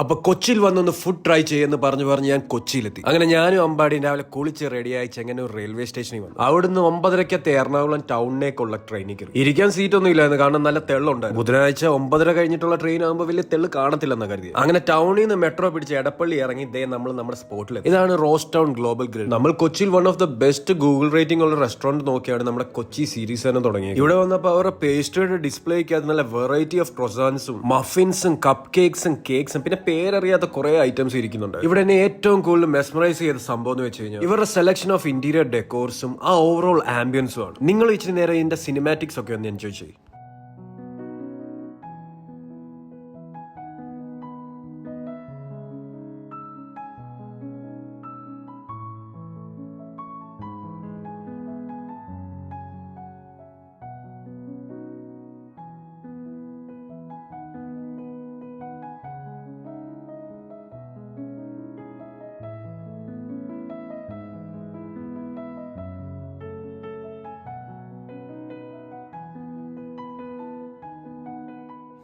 അപ്പൊ കൊച്ചിയിൽ വന്നൊന്ന് ഫുഡ് ട്രൈ ചെയ്യുമെന്ന് പറഞ്ഞു പറഞ്ഞ് ഞാൻ കൊച്ചിയിലെത്തി. അങ്ങനെ ഞാനും അമ്പാടിയും രാവിലെ കുളിച്ച് റെഡിയായി ചെങ്ങന്നൂർ റെയിൽവേ സ്റ്റേഷനിൽ വന്നു. അവിടുന്ന് ഒമ്പതരക്കത്തെ എറണാകുളം ടൗണിലേക്കുള്ള ട്രെയിനിൽ കയറി. ഇരിക്കാൻ സീറ്റ് ഒന്നും ഇല്ലായിരുന്നു കാരണം നല്ല തെള്ളുണ്ടായിരുന്നു. ബുധനാഴ്ച ഒമ്പതര കഴിഞ്ഞിട്ടുള്ള ട്രെയിൻ ആകുമ്പോൾ വലിയ തെള്ള് കാണത്തില്ലെന്ന് കരുതി അങ്ങനെ ടൗണിൽ നിന്ന് മെട്രോ പിടിച്ച് എടപ്പള്ളി ഇറങ്ങി ഇതേ നമ്മൾ നമ്മുടെ സ്പോട്ടിൽ ഇതാണ് റോസ് ടൗൺ ഗ്ലോബൽ ഗ്രിൽ നമ്മൾ കൊച്ചിയിൽ one of the best Google rating ഉള്ള റെസ്റ്റോറന്റ് നോക്കിയാണ് നമ്മുടെ കൊച്ചി സീരീസ് തന്നെ തുടങ്ങിയത് ഇവിടെ വന്നപ്പോൾ അവരുടെ പേസ്ട്രിയുടെ ഡിസ്പ്ലേക്ക് അത് നല്ല വെറൈറ്റി ഓഫ് ക്രൊസാൻസും മഫിൻസും കപ്പ് കേക്സും കേക്ക്സും പിന്നെ പേരറിയാത്ത കുറെ ഐറ്റംസ് ഇരിക്കുന്നുണ്ട്. ഇവിടെ എന്നെ ഏറ്റവും കൂടുതൽ മെസ്മറൈസ് ചെയ്ത സംഭവം എന്ന് വെച്ച് കഴിഞ്ഞാൽ ഇവരുടെ സെലക്ഷൻ ഓഫ് ഇന്റീരിയർ ഡെക്കോർസും ആ ഓവറോൾ ആംബിയൻസും ആണ്. നിങ്ങൾ ഇച്ചിരി നേരം ഇതിന്റെ സിനിമാറ്റിക്സ് ഒക്കെ ഒന്ന് എൻജോയ് ചെയ്യും.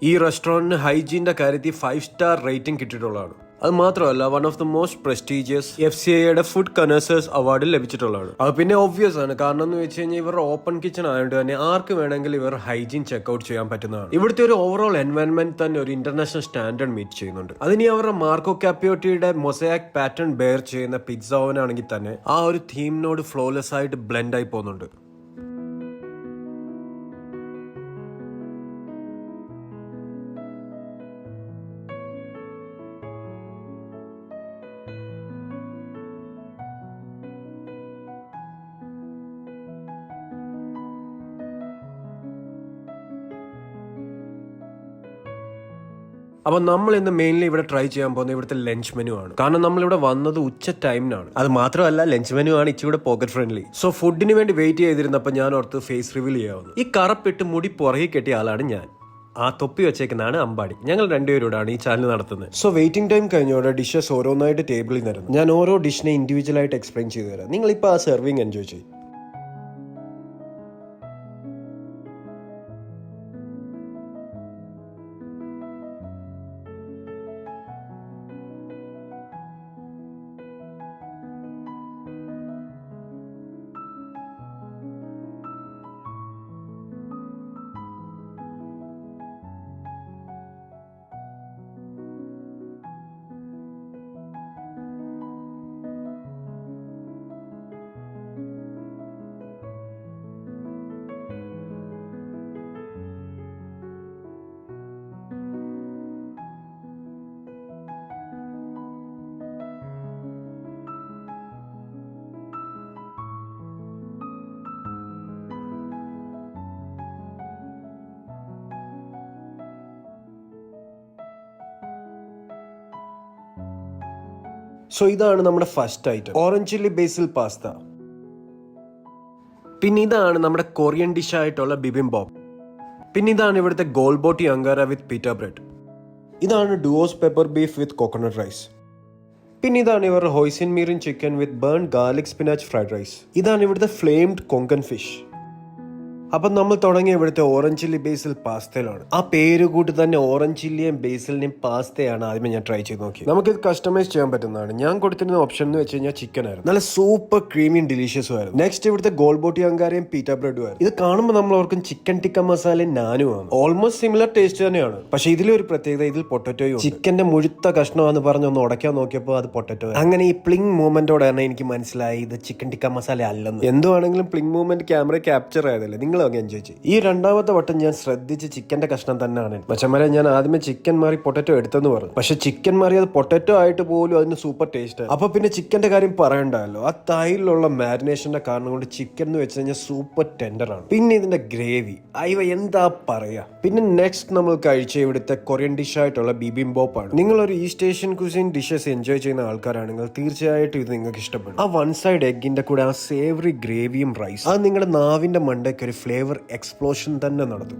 ഈ റെസ്റ്റോറന്റിന് ഹൈജീന്റെ കാര്യത്തിൽ ഫൈവ് സ്റ്റാർ റേറ്റിംഗ് കിട്ടിയിട്ടുള്ളതാണ്. അത് മാത്രമല്ല one of the most prestigious F C ഐയുടെ ഫുഡ് കനേഴ്സേഴ്സ് അവാർഡ് ലഭിച്ചിട്ടുള്ളതാണ്. അത് പിന്നെ ഒബ്വിയസ് ആണ്. കാരണം എന്ന് വെച്ച് കഴിഞ്ഞാൽ ഇവർ ഓപ്പൺ കിച്ചൺ ആയതുകൊണ്ട് തന്നെ ആർക്ക് വേണമെങ്കിലും ഇവർ ഹൈജീൻ ചെക്ക്ഔട്ട് ചെയ്യാൻ പറ്റുന്നതാണ്. ഇവിടുത്തെ ഒരു ഓവറോൾ എൻവയൺമെന്റ് തന്നെ ഒരു ഇന്റർനാഷണൽ സ്റ്റാൻഡേർഡ് മീറ്റ് ചെയ്യുന്നുണ്ട്. അതിനി അവരുടെ മാർക്കോ കാപ്പിയോട്ടിയുടെ മൊസയാക് പാറ്റേൺ ബെയർ ചെയ്യുന്ന പിസ്സ ഓവൻ ആണെങ്കിൽ തന്നെ ആ ഒരു തീമിനോട് ഫ്ലോലെസ് ആയിട്ട് ബ്ലെൻഡ് ആയി പോകുന്നുണ്ട്. അപ്പൊ നമ്മൾ ഇന്ന് മെയിൻലി ഇവിടെ ട്രൈ ചെയ്യാൻ പോകുന്നത് ഇവിടുത്തെ ലഞ്ച് മെനു ആണ്. കാരണം നമ്മൾ ഇവിടെ വന്നത് ഉച്ച ടൈമിനാണ് അത് മാത്രമല്ല ലഞ്ച് മെനു ആണ് ഇച്ചിരി പോക്കറ്റ് ഫ്രണ്ട്ലി സോ ഫുഡിന് വേണ്ടി വെയിറ്റ് ചെയ്തിരുന്നപ്പോൾ ഞാൻ ഓർത്ത് ഫേസ് റിവീൽ ചെയ്യാവുന്നു. ഈ കറപ്പിട്ട് മുടി പുറകെ കെട്ടിയ ആളാണ് ഞാൻ. ആ തൊപ്പി വെച്ചേക്കുന്നതാണ് അമ്പാടി. ഞങ്ങൾ രണ്ടുപേരോടാണ് ഈ ചാനൽ നടത്തുന്നത്. സോ വെയിറ്റിംഗ് ടൈം കഴിഞ്ഞോടെ ഡിഷസ് ഓരോന്നായിട്ട് ടേബിളിൽ നിരന്നു. ഞാൻ ഓരോ ഡിഷിനെ ഇൻഡിവിജ്വൽ ആയിട്ട് എക്സ്പ്ലെയിൻ ചെയ്തു തരാം. നിങ്ങൾ ഇപ്പോൾ ആ സെർവിങ് എൻജോയ് ചെയ്യും. സോ ഇതാണ് നമ്മുടെ first item orange chilli basil pasta പിന്നെ ഇതാണ് നമ്മുടെ കൊറിയൻ ഡിഷ് ആയിട്ടുള്ള ബിബിം ബോബ് പിന്നെ ഇതാണ് ഇവിടുത്തെ ഗോൾബോട്ടി അങ്കാര വിത്ത് പീറ്റ ബ്രെഡ് ഇതാണ് duos pepper beef with coconut rice പിന്നെ ഇതാണ് ഇവരുടെ hoisin mirin chicken with burn garlic spinach fried rice ഇതാണ് ഇവിടുത്തെ ഫ്ലെയിംഡ് കൊങ്കൻ ഫിഷ് അപ്പം നമ്മൾ തുടങ്ങിയ ഇവിടുത്തെ ഓറഞ്ച് ചില്ലി ബേസിൽ പാസ്തയിലാണ് ആ പേര് കൂട്ടി തന്നെ ഓറഞ്ച് ചില്ലിയും ബേസിലിനെയും പാസ്തയാണ് ആദ്യമേ ഞാൻ ട്രൈ ചെയ്ത് നോക്കി നമുക്കിത് കസ്റ്റമൈസ് ചെയ്യാൻ പറ്റുന്നതാണ്. ഞാൻ കൊടുത്തിരുന്ന ഓപ്ഷൻ എന്ന് വെച്ച് കഴിഞ്ഞാൽ ചിക്കൻ ആയിരുന്നു. നല്ല സൂപ്പർ ക്രീമിയും ഡിലീഷ്യസും ആയിരുന്നു. നെക്സ്റ്റ് ഇവിടുത്തെ ഗോൾ ബോട്ടി അങ്കാരയും പീറ്റ ബ്രെഡും ആയിരുന്നു. ഇത് കാണുമ്പോൾ നമ്മൾ ഓർക്കും ചിക്കൻ ടിക്ക മസാലയും നാനും ആണ്. ഓൾമോസ്റ്റ് സിമിലർ ടേസ്റ്റ് തന്നെയാണ്. പക്ഷേ ഒരു പ്രത്യേകത ഇതിൽ പൊട്ടറ്റോയും ചിക്കന്റെ മുഴുത്ത കഷ്ണമാണെന്ന് പറഞ്ഞ് ഒന്ന് ഉടയ്ക്കാൻ നോക്കിയപ്പോൾ അത് പൊട്ടറ്റോ അങ്ങനെ ഈ പ്ലിങ് മൂവ്മെന്റോടെയാണ് എനിക്ക് മനസ്സിലായി ഇത് ചിക്കൻ ടിക്ക മസാല അല്ലെന്ന്. എന്തുവാണെങ്കിലും പ്ലിങ് മൂവ്മെന്റ് ക്യാമറ ക്യാപ്ചർ ആയതല്ലേ? നിങ്ങൾ അങ്ങ് എൻജോയ് ചെയ്യും. ഈ രണ്ടാമത്തെ വട്ടം ഞാൻ ശ്രദ്ധിച്ച് ചിക്കന്റെ കഷ്ണം തന്നെയാണ്. മച്ചന്മാരെ ഞാൻ ആദ്യമേ ചിക്കൻ മാറി പൊട്ടറ്റോ എടുത്തെന്ന് പറഞ്ഞു. പക്ഷെ ചിക്കൻ മാറി അത് പൊട്ടറ്റോ ആയിട്ട് പോലും അതിന് സൂപ്പർ ടേസ്റ്റ് അപ്പൊ പിന്നെ ചിക്കന്റെ കാര്യം പറയണ്ടല്ലോ ആ തൈലിലുള്ള മാരിനേഷന്റെ കാരണം കൊണ്ട് ചിക്കൻ എന്ന് വെച്ച് കഴിഞ്ഞാൽ സൂപ്പർ ടെൻഡർ ആണ്. പിന്നെ ഇതിന്റെ ഗ്രേവി. അയവ എന്താ പറയാ? പിന്നെ നെക്സ്റ്റ് നമ്മൾ കഴിച്ച ഇവിടുത്തെ കൊറിയൻ ഡിഷ് ആയിട്ടുള്ള ബിബിംബോപ്പ് ആണ് നിങ്ങൾ ഒരു east Asian cuisine dishes enjoy ചെയ്യുന്ന ആൾക്കാരാണെങ്കിൽ തീർച്ചയായിട്ടും ഇത് നിങ്ങൾക്ക് ഇഷ്ടപ്പെടും. ആ വൺ സൈഡ് എഗ്ഗിന്റെ കൂടെ ആ സേവറി ഗ്രേവിയും റൈസ് അത് നിങ്ങളുടെ നാവിന്റെ മണ്ടയ്ക്ക് ഒരു ഫ്ലേവർ എക്സ്പ്ലോഷൻ തന്നെ നടത്തും.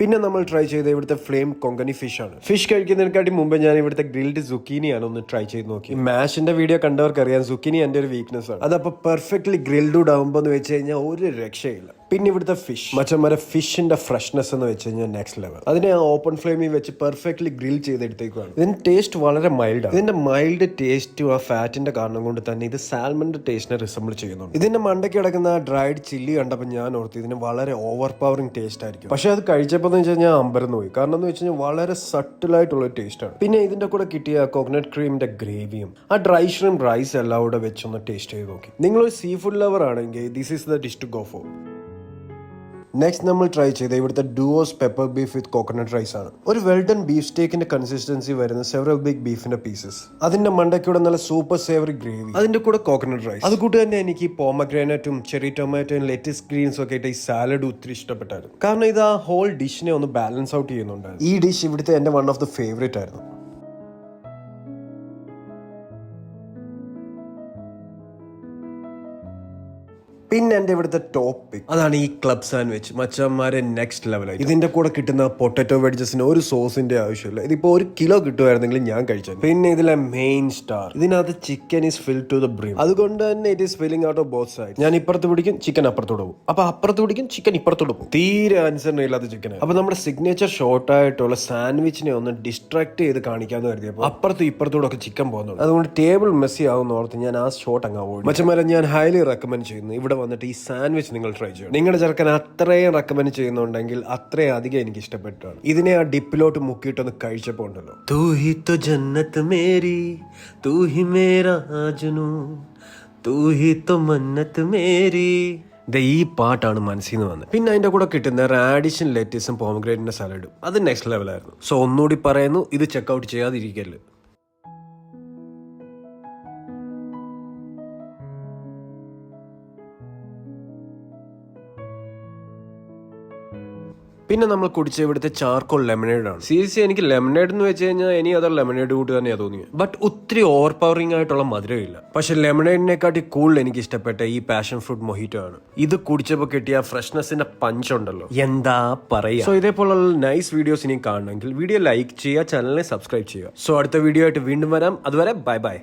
പിന്നെ നമ്മൾ ട്രൈ ചെയ്ത ഇവിടുത്തെ ഫ്ലെയിം കൊങ്കണി ഫിഷ് ആണ്. ഫിഷ് കഴിക്കുന്നതിനെക്കാട്ടി മുമ്പ് ഞാൻ ഇവിടുത്തെ ഗ്രിൽഡ് സുക്കീനിയാണ് ഒന്ന് ട്രൈ ചെയ്ത് നോക്കി. മാഷിന്റെ വീഡിയോ കണ്ടവർക്ക് അറിയാം സുക്കീനി എന്റെ ഒരു വീക്ക്നെസ് ആണ്. അതപ്പോൾ പെർഫെക്റ്റ്ലി ഗ്രിൽഡ് ആവുമ്പോൾ എന്ന് വെച്ച് കഴിഞ്ഞാൽ ഒരു രക്ഷയില്ല. പിന്നെ ഇവിടുത്തെ ഫിഷ് മച്ചന്മാരെ ഫിഷിന്റെ ഫ്രഷ്നെസ് എന്ന് വെച്ച് കഴിഞ്ഞാൽ നെക്സ്റ്റ് ലെവൽ അതിനെ ഓപ്പൺ ഫ്ലെയിമിൽ വെച്ച് പെർഫെക്റ്റ്ലി ഗ്രിൽ ചെയ്തെടുത്തേക്കാണ് ഇതിന്റെ ടേസ്റ്റ് വളരെ മൈൽഡ് ആണ്. ഇതിന്റെ മൈൽഡ് ടേസ്റ്റും ആ ഫാറ്റിന്റെ കാരണം കൊണ്ട് തന്നെ ഇത് സാൽമന്റെ ടേസ്റ്റിനെ റിസംബിൾ ചെയ്യുന്നുണ്ട്. ഇതിന്റെ മണ്ടയ്ക്ക് കിടക്കുന്ന ഡ്രൈഡ് ചില്ലി കണ്ടപ്പോൾ ഞാൻ ഓർത്ത് ഇതിന് വളരെ ഓവർ പവറിംഗ് ടേസ്റ്റ് ആയിരിക്കും. പക്ഷെ അത് കഴിച്ചപ്പോൾ എന്ന് വെച്ച് കഴിഞ്ഞാൽ അമ്പരന്ന് പോയി. കാരണം എന്ന് വെച്ച് കഴിഞ്ഞാൽ വളരെ സട്ടിലായിട്ടുള്ള ടേസ്റ്റ് ആണ്. പിന്നെ ഇതിന്റെ കൂടെ കിട്ടിയ കോക്കനട്ട് ക്രീമിന്റെ ഗ്രേവിയും ആ ഡ്രൈ ഷ്രിം റൈസ് എല്ലാം കൂടെ വെച്ചൊന്ന് ടേസ്റ്റ് ചെയ്ത് നോക്കി. നിങ്ങളൊരു സീ ഫുഡ് ലവർ ആണെങ്കിൽ this is the dish to go next നമ്മൾ ട്രൈ ചെയ്ത ഇവിടുത്തെ duos pepper beef with coconut rice ആണ്. ഒരു വെൽ ഡൺ ബീഫ് സ്റ്റേക്കിന്റെ കൺസിസ്റ്റൻസി വരുന്ന സെവറൽ ബിഗ് ബീഫിന്റെ പീസസ് അതിന്റെ മണ്ടക്കൂടെ നല്ല സൂപ്പർ സേവറി ഗ്രേവി അതിന്റെ കൂടെ കോക്കനട്ട് റൈസ് അതുകൂട്ട് തന്നെ എനിക്ക് പോമഗ്രാനറ്റും ചെറി ടൊമാറ്റോയും ലെറ്റസ് ഗ്രീൻസും ഒക്കെ ആയിട്ട് ഈ സാലഡ് ഒത്തിരി ഇഷ്ടപ്പെട്ടായിരുന്നു. കാരണം ഇത് ആ ഹോൾ ഡിഷിനെ ഒന്ന് ബാലൻസ് ഔട്ട് ചെയ്യുന്നുണ്ടായിരുന്നു. ഈ ഡിഷ് ഇവിടുത്തെ എന്റെ വൺ ഓഫ് ദ ഫേവറേറ്റ് ആയിരുന്നു. പിന്നെ എന്റെ ഇവിടുത്തെ ടോപ്പിക് അതാണ് ഈ ക്ലബ് സാൻഡ്വിച്ച് മച്ചന്മാരെ നെക്സ്റ്റ് ലെവലായി ഇതിന്റെ കൂടെ കിട്ടുന്ന പൊട്ടറ്റോ വെഡ്ജസിന് ഒരു സോസിന്റെ ആവശ്യമില്ല. ഇതിപ്പോ ഒരു കിലോ കിട്ടുമായിരുന്നെങ്കിൽ ഞാൻ കഴിച്ചു പിന്നെ ഇതിലെ മെയിൻ സ്റ്റാർ ഇതിനകത്ത് chicken is fill to the brim അതുകൊണ്ട് തന്നെ it is filling out of both side ഞാൻ ഇപ്പുറത്ത് പിടിക്കും ചിക്കൻ അപ്പുറത്തോട് പോകും. അപ്പൊ അപ്പുറത്ത് പിടിക്കും ചിക്കൻ ഇപ്പുറത്തോട് പോകും. തീരെ ആൻസറിന് ഇല്ലാത്ത ചിക്കൻ അപ്പൊ നമ്മുടെ സിഗ്നേച്ചർ ഷോർട്ട് ആയിട്ടുള്ള സാൻഡ്വിച്ചിനെ ഒന്ന് ഡിസ്ട്രാക്ട് ചെയ്ത് കാണിക്കാന്ന് കരുതിയപ്പോൾ അപ്പുറത്തും ഇപ്പുറത്തോടെ ഒക്കെ ചിക്കൻ പോകുന്നുണ്ട് അതുകൊണ്ട് ടേബിൾ മെസ്സി ആവുന്ന ഓർത്ത് ഞാൻ ആ ഷോട്ട് അങ്ങ് അവോയ്ഡ് മച്ചന്മാരെ ഞാൻ ഹൈലി റെക്കമെൻഡ് ചെയ്യുന്നു. ഇവിടെ വന്നിട്ട് ഈ സാൻഡ്വിച്ച് നിങ്ങൾ ട്രൈ ചെയ്യണം. നിങ്ങളുടെ ചെറുക്കൻ അത്രയും റെക്കമെൻഡ് ചെയ്യുന്നുണ്ടെങ്കിൽ അത്രയും അധികം എനിക്ക് ഇഷ്ടപ്പെട്ടാണ്. ഇതിനെ ആ ഡിപ്പിലോട്ട് മുക്കിയിട്ടൊന്ന് കഴിച്ചപ്പോൾ ഉണ്ടല്ലോ. തൂ ഹി ജന്നത്ത് മേരി തൂ ഹി മേരാ തോ മന്നത്ത് മേരി. ഈ പാട്ടാണ് മനസ്സിൽ നിന്ന് വന്നത്. പിന്നെ അതിന്റെ കൂടെ കിട്ടുന്ന റാഡിഷൻ ലെറ്റീസും പോമഗ്രേറ്റിന്റെ സലാഡും അത് നെക്സ്റ്റ് ലെവലായിരുന്നു സോ ഒന്നുകൂടി പറയുന്നു ഇത് ചെക്കൗട്ട് ചെയ്യാതിരിക്കൽ പിന്നെ നമ്മൾ കുടിച്ച ഇവിടുത്തെ ചാർക്കോൾ ലെമനേഡ് ആണ് സീരിയസ്ലി എനിക്ക് ലെമനേഡ് എന്ന് വെച്ച് കഴിഞ്ഞാൽ ഇനി അതർ ലെമനേഡ് കൂട്ട് തന്നെയാ തോന്നിയത് ബട്ട് ഒത്തിരി ഓവർ പവറിംഗ് ആയിട്ടുള്ള മധുരമില്ല പക്ഷെ ലെമനേഡിനെക്കാട്ടി കൂടുതൽ എനിക്ക് ഇഷ്ടപ്പെട്ട ഈ പാഷൻ ഫ്രൂട്ട് മൊഹിറ്റോ ആണ്. ഇത് കുടിച്ചപ്പോൾ കിട്ടിയ ഫ്രഷ്നെസ്സിന്റെ പഞ്ച് ഉണ്ടല്ലോ. എന്താ പറയാ? സോ ഇതേപോലുള്ള നൈസ് വീഡിയോസ് ഇനി കാണണമെങ്കിൽ വീഡിയോ ലൈക്ക് ചെയ്യുക ചാനലിനെ സബ്സ്ക്രൈബ് ചെയ്യുക. സോ അടുത്ത വീഡിയോ ആയിട്ട് വീണ്ടും വരാം. അതുവരെ ബൈ ബൈ